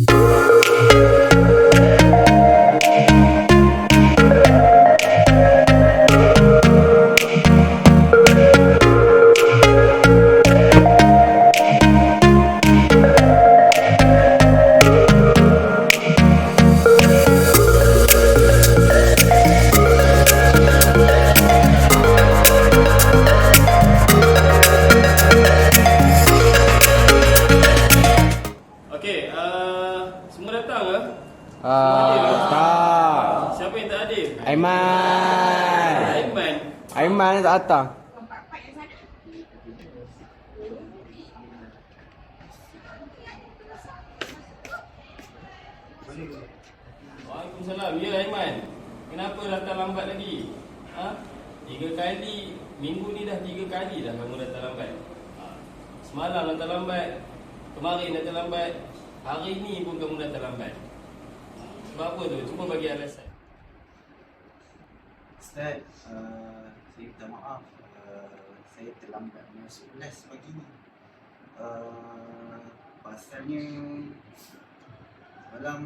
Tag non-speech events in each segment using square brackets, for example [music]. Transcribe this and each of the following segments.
Okey, datang ke? Ah, tak. Siapa yang tak hadir? Aiman. Aiman. Aiman tak datang. Waalaikumsalam. Ya Aiman. Kenapa datang lambat lagi? Ha? Tiga kali, minggu ni dah tiga kali dah kamu datang lambat. Ha. Semalam datang lambat. Kemarin datang lambat. Hari ni pun kamu datang lambat. Sebab apa tu? Cuba bagi alasan. Ustaz, uh, saya minta maaf uh, saya terlambat masuk kelas pagi ni. Uh, pasalnya malam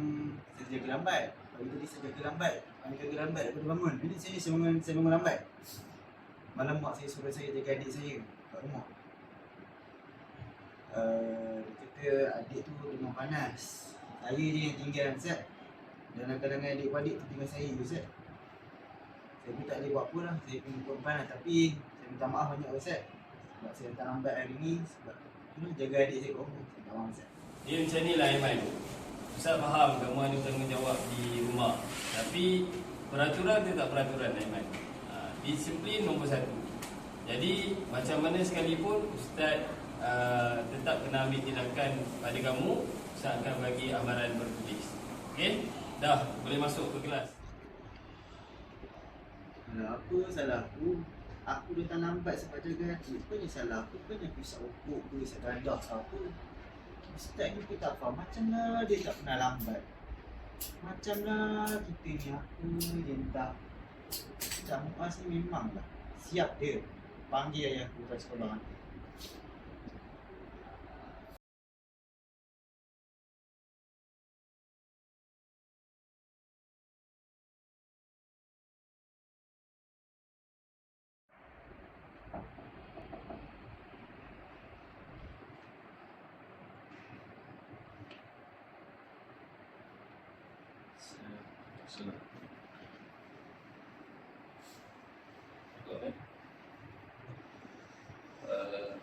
saya jaga lambat. Pagi tadi saya jaga lambat. Saya jaga lambat daripada bangun. Jadi saya saya bangun, saya bangun lambat. Malam mak saya suruh saya jaga adik saya kat rumah. Dia kata adik tu demam panas. Saya je yang tinggal Ustaz. Dan kadang-kadang adik-adik tu tinggal saya Ustaz. Saya pun tak boleh buat apa lah. Saya pun buat panas. Tapi Saya minta maaf banyak Ustaz. Sebab saya datang lambat hari ni. Sebab tu lah jaga adik saya rumah Saya minta maaf Ustaz. Dia macam ni lah Aiman Ustaz faham kamu ada tanggungjawab di rumah. Tapi peraturan tu tak peraturan Aiman ha, Disiplin nombor satu. Jadi macam mana sekalipun Ustaz uh, tetap kena ambil tindakan pada kamu Ustaz akan bagi amaran bertulis. Okey? Dah boleh masuk ke kelas? Salah apa salah aku Aku datang lambat sebab jaga adik Bukannya salah aku Bukannya aku isap okok ke Isap gandah ke apa. Ustaz ni kita tak faham. Macam lah dia tak pernah lambat. Macam lah kita ni Aku je entah. Macam Muaz ni memang lah Siap dia. Panggil ayah aku dari sekolah nanti Uh,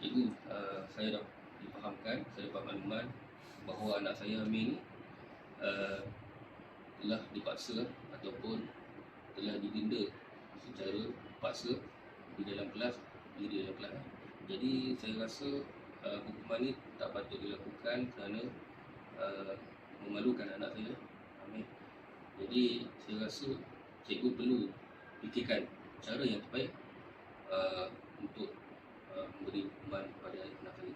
cikgu, uh, saya dah difahamkan, saya dapat makluman bahawa anak saya Amir ni uh, telah dipaksa ataupun telah didenda secara paksa di dalam kelas, di dalam kelas. Jadi saya rasa uh, hukuman ni tak patut dilakukan kerana uh, memalukan anak saya Amir. Jadi saya rasa cikgu perlu fikirkan cara yang terbaik uh, untuk memberi hukuman kepada anak okay.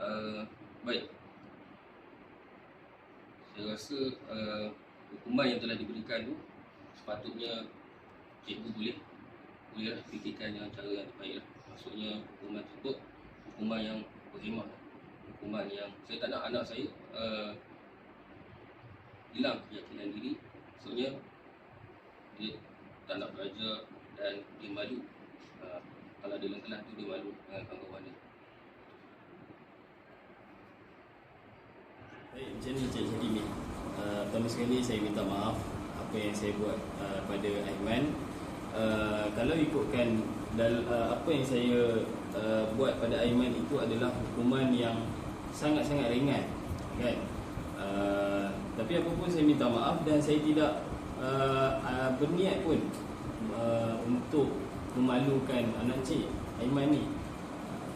uh, baik. Saya rasa uh, hukuman yang telah diberikan tu sepatutnya cikgu boleh boleh lah fikirkan yang cara yang terbaik lah. Maksudnya hukuman tersebut hukuman yang berhemah hukuman yang saya tak nak anak saya uh, hilang keyakinan diri maksudnya dia tak nak belajar dan dia malu. Uh, kalau dia dalam kelas tu dia malu dengan kawan-kawan dia. Baik, macam ni Cik Syedimi uh, Pertama sekali saya minta maaf Apa yang saya buat uh, pada Aiman. Uh, Kalau ikutkan dal, uh, Apa yang saya uh, buat pada Aiman itu adalah hukuman yang Sangat-sangat ringan kan? uh, Tapi apa pun saya minta maaf Dan saya tidak uh, uh, berniat pun uh, Untuk memalukan anak cik Aiman ni.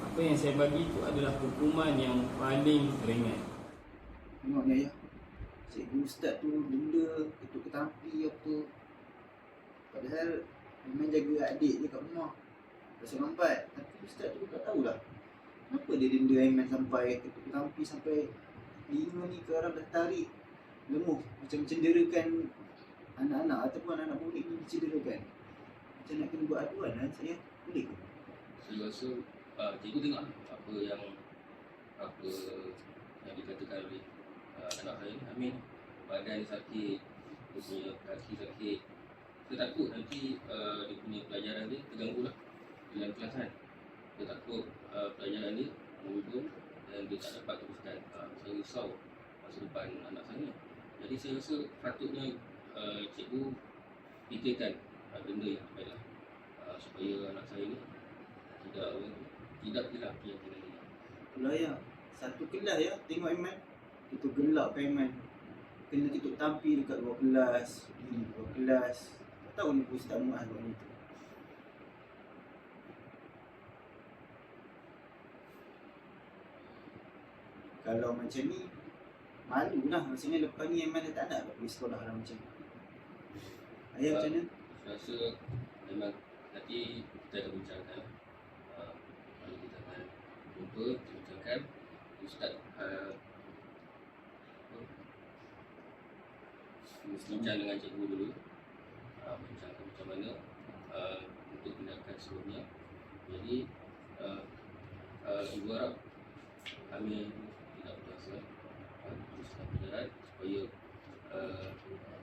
Apa yang saya bagi itu adalah hukuman yang paling ringan. Tengok ni ayah Cikgu ustaz tu benda ketuk ketampi apa Padahal memang jaga adik je kat rumah. Pasal lambat. Tapi ustaz tu tak tahulah. Kenapa dia denda Aiman sampai ketuk ketampi sampai Lima ni ke orang dah tarik. Lemuh Macam mencenderakan Anak-anak ataupun anak-anak murid ni dicenderakan Macam nak kena buat aduan lah saya Boleh ke? saya rasa uh, cikgu tengok apa yang apa yang dikatakan oleh uh, anak saya ni. Amin. Badan sakit dia punya kaki sakit. Saya takut nanti uh, dia punya pelajaran dia terganggu lah dalam kelas kan dia takut uh, pelajaran dia menurun dan dia tak dapat teruskan. Uh, saya risau masa depan anak saya. Jadi saya rasa patutnya uh, cikgu fikirkan uh, benda yang baik lah uh, supaya anak saya ni tidak apa, tidak hilang keyakinan dia Kalau ya, satu kelas ya, tengok Iman. Kita gelapkan Iman. Kena kita tampi dekat luar kelas, di luar kelas. Tak tahu ni Ustaz Muaz buat ni tu. Kalau macam ni, malu lah. Maksudnya lepas ni Iman dah tak nak pergi sekolah lah macam ni. Ayah macam mana? saya rasa memang nanti kita akan bincangkan uh, kalau kita akan jumpa kita bincangkan. Ustaz uh, bincang dengan cikgu dulu. Uh, bincangkan macam mana uh, untuk tindakan seterusnya jadi uh, uh, ibu harap kami tidak berasa uh, teruskan perjalanan supaya uh,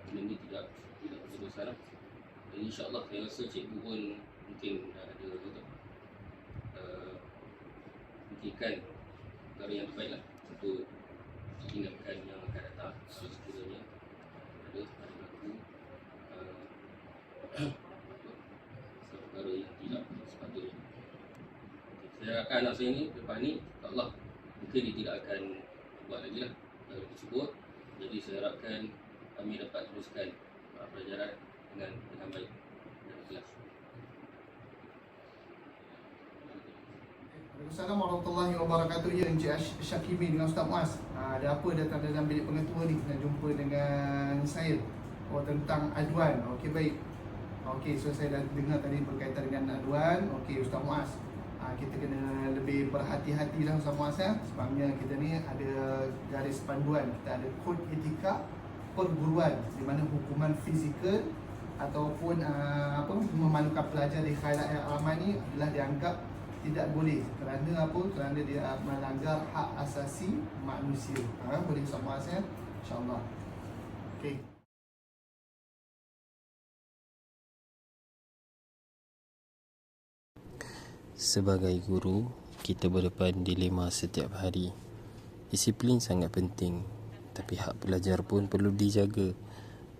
benda ni tidak tidak berterusan lah. Dan insyaAllah saya rasa cikgu pun mungkin dah ada kata, uh, fikirkan perkara yang terbaik lah untuk tindakan yang akan datang kalau sekiranya ada ada berlaku uh, [coughs] apa, perkara yang tidak sepatutnya. Saya harapkan anak saya ni lepas ni insyaAllah mungkin dia tidak akan buat lagi lah perkara tersebut. Jadi saya harapkan kami dapat teruskan pelajaran dengan dengan baik. Dalam kelas. Assalamualaikum warahmatullahi wabarakatuh. Ya Encik Ash- Syakimi dengan Ustaz Muaz ha, Ada apa datang dalam bilik pengetua ni? Nak jumpa dengan saya. Oh tentang aduan. Okey baik. Okey so saya dah dengar tadi berkaitan dengan aduan. Okey Ustaz Muaz ha, Kita kena lebih berhati-hati lah Ustaz Muaz ya. Sebabnya kita ni ada garis panduan. Kita ada kod etika perguruan Di mana hukuman fizikal Ataupun uh, apa memalukan pelajar di khairat yang ramai ni adalah dianggap tidak boleh kerana apa? Kerana dia melanggar hak asasi manusia. Ha boleh sama saya insyaallah okey. Sebagai guru, kita berdepan dilema setiap hari. Disiplin sangat penting, tapi hak pelajar pun perlu dijaga.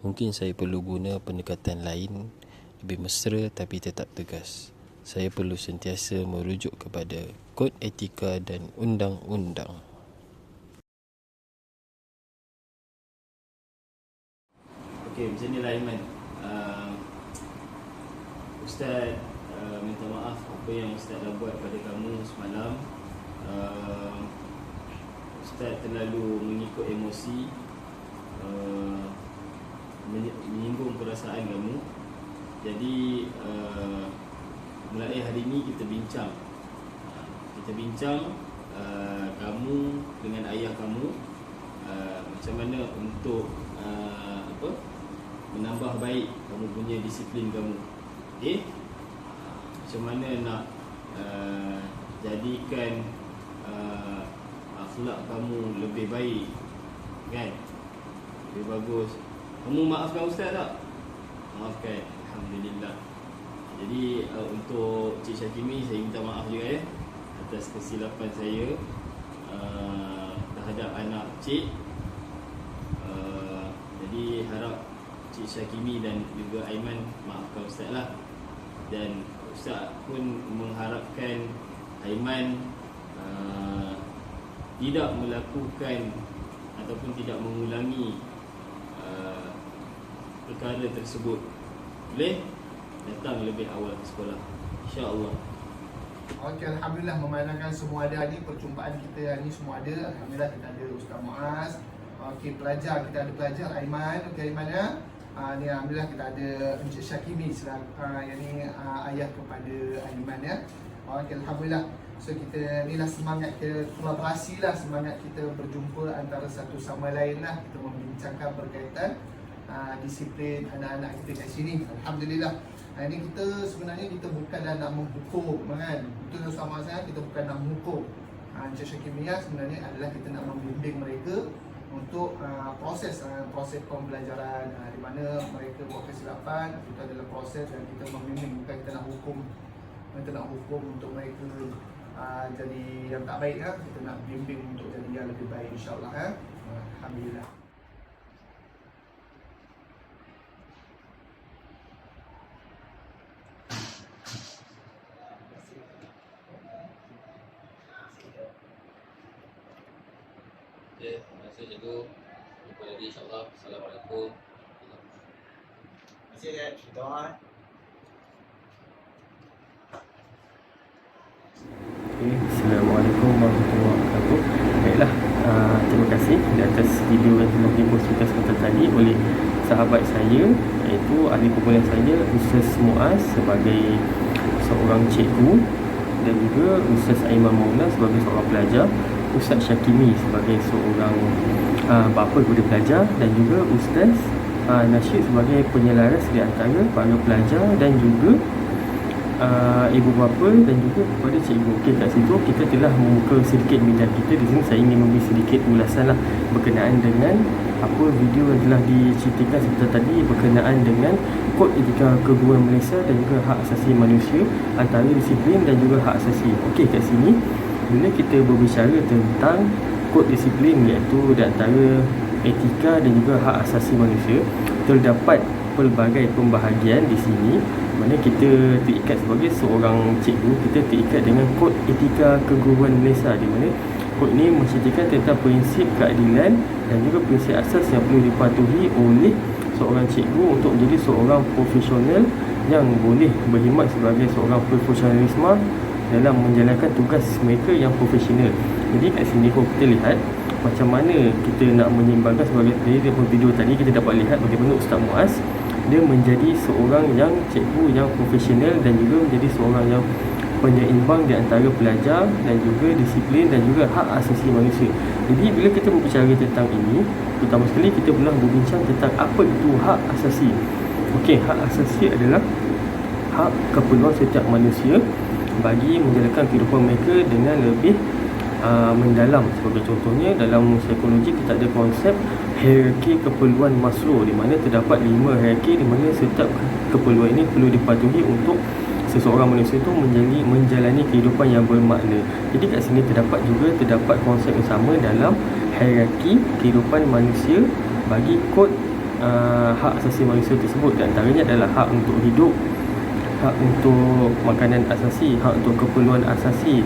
Mungkin saya perlu guna pendekatan lain, lebih mesra tapi tetap tegas. Saya perlu sentiasa merujuk kepada kod etika dan undang-undang. Okey, macam ni lah Iman. Uh, Ustaz uh, minta maaf apa yang Ustaz dah buat pada kamu semalam. Uh, Ustaz terlalu mengikut emosi uh, menyinggung perasaan kamu. Jadi uh, mulai hari ini kita bincang. Kita bincang uh, kamu dengan ayah kamu uh, macam mana untuk uh, apa menambah baik kamu punya disiplin kamu. Okey? Uh, macam mana nak uh, jadikan uh, akhlak kamu lebih baik kan? Lebih bagus. Kamu maafkan ustaz tak? Maafkan. Alhamdulillah. Jadi uh, untuk Cik Syakimi saya minta maaf juga ya atas kesilapan saya uh, terhadap anak cik. Uh, jadi harap Cik Syakimi dan juga Aiman maafkan ustaz lah. Dan ustaz pun mengharapkan Aiman uh, tidak melakukan ataupun tidak mengulangi uh, perkara tersebut. Boleh? Datang lebih awal ke sekolah. InsyaAllah. Okey, Alhamdulillah memandangkan semua ada ni perjumpaan kita ni semua ada. Alhamdulillah kita ada Ustaz Muaz. Okey, pelajar kita ada pelajar Aiman. Okey, Aiman ya. Uh, ni Alhamdulillah kita ada Encik Syakimi selaku uh, yang ni uh, ayah kepada Aiman ya. Okey, Alhamdulillah. So kita ni lah semangat kita kolaborasi lah semangat kita berjumpa antara satu sama lain lah kita membincangkan berkaitan uh, disiplin anak-anak kita kat sini. Alhamdulillah. Hari ni kita sebenarnya kita bukanlah nak menghukum kan. Betul sama saya kita bukan nak menghukum. Uh, Encik Syakir Mia sebenarnya adalah kita nak membimbing mereka untuk uh, proses uh, proses pembelajaran uh, di mana mereka buat kesilapan itu adalah proses yang kita membimbing bukan kita nak hukum kita nak hukum untuk mereka uh, jadi yang tak baik ya. kita nak bimbing untuk jadi yang lebih baik insyaallah ya. alhamdulillah Okay, terima kasih cikgu. Jumpa lagi insyaAllah. Assalamualaikum. Kasih ya. Kita orang. Okay, Assalamualaikum warahmatullahi wabarakatuh Baiklah, uh, terima kasih di atas video yang telah dikongsikan sebentar tadi oleh sahabat saya iaitu ahli kumpulan saya Ustaz Muaz sebagai seorang cikgu dan juga Ustaz Aiman Maula sebagai seorang pelajar Ustaz Syakimi sebagai seorang uh, bapa kepada pelajar dan juga Ustaz uh, Nasyid sebagai penyelaras di antara para pelajar dan juga uh, ibu bapa dan juga kepada cikgu. Okey kat situ kita telah membuka sedikit minda kita di sini saya ingin memberi sedikit ulasan lah berkenaan dengan apa video yang telah diceritakan sebentar tadi berkenaan dengan kod etika keguruan Malaysia dan juga hak asasi manusia antara disiplin dan juga hak asasi. Okey kat sini bila kita berbicara tentang kod disiplin iaitu di antara etika dan juga hak asasi manusia. Terdapat pelbagai pembahagian di sini. Mana kita terikat sebagai seorang cikgu kita terikat dengan kod etika keguruan Malaysia. Di mana kod ini menceritakan tentang prinsip keadilan dan juga prinsip asas yang perlu dipatuhi oleh seorang cikgu untuk menjadi seorang profesional yang boleh berkhidmat sebagai seorang profesionalisme dalam menjalankan tugas mereka yang profesional. Jadi kat sini kita lihat macam mana kita nak menyeimbangkan sebagai dari video tadi kita dapat lihat bagaimana Ustaz Muaz dia menjadi seorang yang cikgu yang profesional dan juga menjadi seorang yang penyeimbang di antara pelajar dan juga disiplin dan juga hak asasi manusia. Jadi bila kita berbicara tentang ini, pertama sekali kita pernah berbincang tentang apa itu hak asasi. Okey, hak asasi adalah hak keperluan setiap manusia bagi menjalankan kehidupan mereka dengan lebih uh, mendalam sebagai contohnya dalam psikologi kita ada konsep hierarki keperluan Maslow di mana terdapat lima hierarki di mana setiap keperluan ini perlu dipatuhi untuk seseorang manusia itu menjadi menjalani kehidupan yang bermakna. Jadi kat sini terdapat juga terdapat konsep yang sama dalam hierarki kehidupan manusia bagi kod uh, hak asasi manusia tersebut. Di antaranya adalah hak untuk hidup, hak untuk makanan asasi, hak untuk keperluan asasi,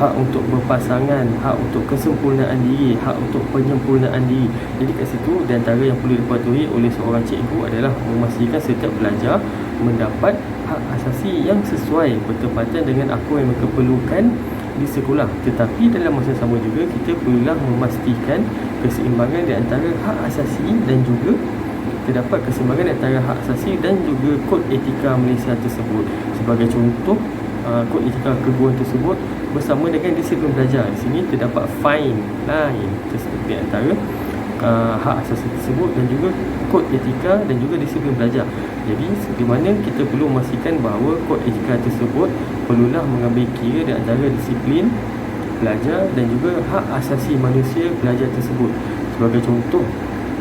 hak untuk berpasangan, hak untuk kesempurnaan diri, hak untuk penyempurnaan diri. Jadi kat situ di antara yang perlu dipatuhi oleh seorang cikgu adalah memastikan setiap pelajar mendapat hak asasi yang sesuai bertepatan dengan apa yang mereka perlukan di sekolah. Tetapi dalam masa sama juga kita perlulah memastikan keseimbangan di antara hak asasi dan juga terdapat keseimbangan di antara hak asasi dan juga kod etika Malaysia tersebut. Sebagai contoh, uh, kod etika keguruan tersebut bersama dengan disiplin belajar. Di sini terdapat fine line tersebut antara uh, hak asasi tersebut dan juga kod etika dan juga disiplin belajar. Jadi di mana kita perlu memastikan bahawa kod etika tersebut perlulah mengambil kira di antara disiplin belajar dan juga hak asasi manusia belajar tersebut. Sebagai contoh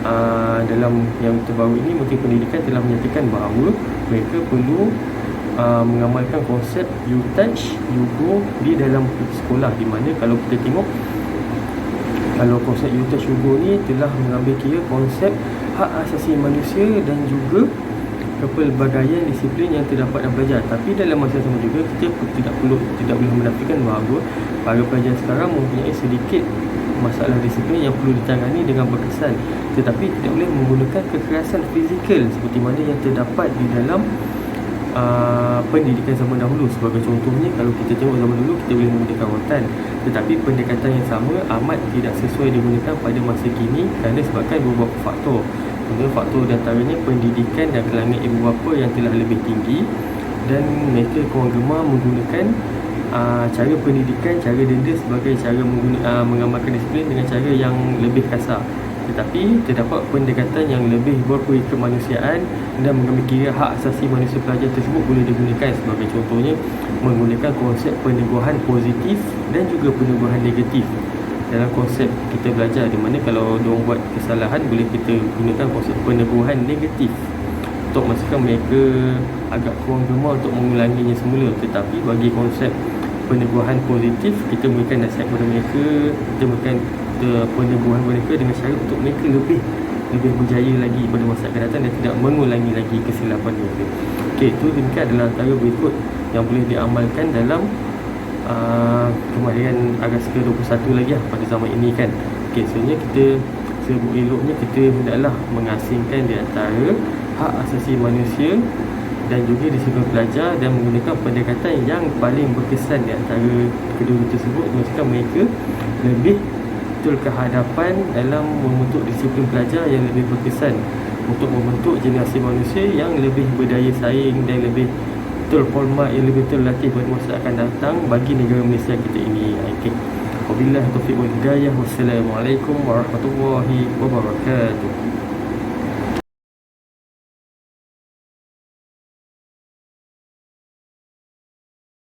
uh, dalam yang terbaru ini Menteri Pendidikan telah menyatakan bahawa mereka perlu uh, mengamalkan konsep you touch you go di dalam sekolah. Di mana kalau kita tengok kalau konsep you touch you go ni telah mengambil kira konsep hak asasi manusia dan juga kepelbagaian disiplin yang terdapat dalam pelajar. Tapi dalam masa sama juga kita tidak perlu tidak boleh menafikan bahawa para pelajar sekarang mempunyai sedikit masalah disiplin yang perlu ditangani dengan berkesan. Tetapi tidak boleh menggunakan kekerasan fizikal seperti mana yang terdapat di dalam uh, pendidikan zaman dahulu sebagai contohnya kalau kita tengok zaman dulu kita boleh menggunakan rotan tetapi pendekatan yang sama amat tidak sesuai digunakan pada masa kini kerana sebabkan beberapa faktor Kemudian faktor di antaranya pendidikan dan kalangan ibu bapa yang telah lebih tinggi dan mereka kurang gemar menggunakan uh, cara pendidikan, cara denda sebagai cara mengguna, uh, mengamalkan disiplin dengan cara yang lebih kasar. Tetapi terdapat pendekatan yang lebih berperi kemanusiaan dan mengambil kira hak asasi manusia pelajar tersebut boleh digunakan sebagai contohnya menggunakan konsep peneguhan positif dan juga peneguhan negatif. Dalam konsep kita belajar di mana kalau diorang buat kesalahan boleh kita gunakan konsep peneguhan negatif untuk memastikan mereka agak kurang gemar untuk mengulanginya semula. Tetapi bagi konsep peneguhan positif kita memberikan nasihat kepada mereka kita memberikan peneguhan kepada mereka dengan cara untuk mereka lebih lebih berjaya lagi pada masa akan datang dan tidak mengulangi lagi kesilapan mereka. Okey, itu demikian adalah antara berikut yang boleh diamalkan dalam uh, kemahiran Agast ke-21 lagi lah pada zaman ini kan. Okey, sebenarnya kita seelok-eloknya kita hendaklah mengasingkan di antara hak asasi manusia dan juga disiplin pelajar dan menggunakan pendekatan yang paling berkesan di antara kedua tersebut. Memastikan mereka lebih betul kehadapan dalam membentuk disiplin pelajar yang lebih berkesan untuk membentuk generasi manusia yang lebih berdaya saing dan lebih betul format yang lebih betul latih pada masa akan datang bagi negara Malaysia kita ini. Okey. Wabillahi taufiq wal hidayah. Wassalamualaikum warahmatullahi wabarakatuh.